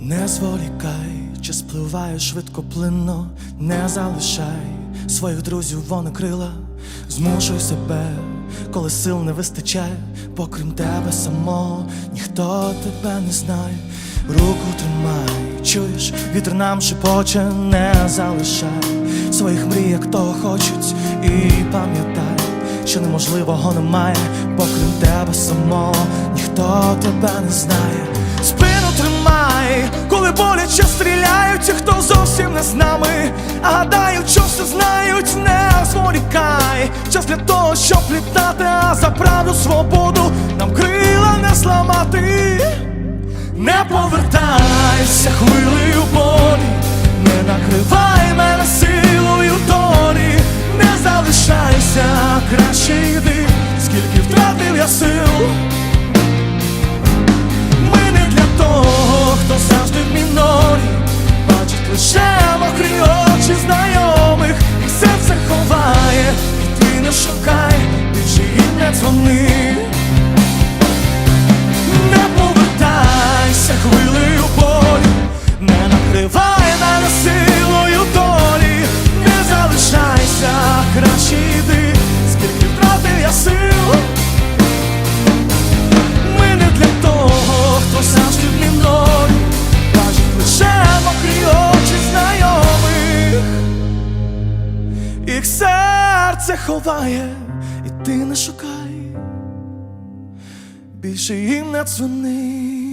Не зволікай, час спливає швидко плинно, не залишай своїх друзів вони крила, змушуй себе, коли сил не вистачає, бо тебе самого ніхто тебе не знає. Руку тримай, чуєш, вітер нам шепоче, не залишай своїх мрій, як того хочуть, і пам'ятай, що неможливого немає, бо тебе самого ніхто тебе не знає. Коли боляче стріляють, хто зовсім не з нами, а гадають, що все знають, не зволікай. Час для того, щоб літати, а за правду свободу нам крила не зламати. Не повертайся хвилею болі, не накривай мене силою долі, не залишайся, краще йди, скільки втратив я сил. Мокрі очі знайомих, і серце ховає, і ти не шукай, ти не дзвони. Не повертайся хвилею болю, не накривай серце ховає, і ти не шукай більше їм не дзвони.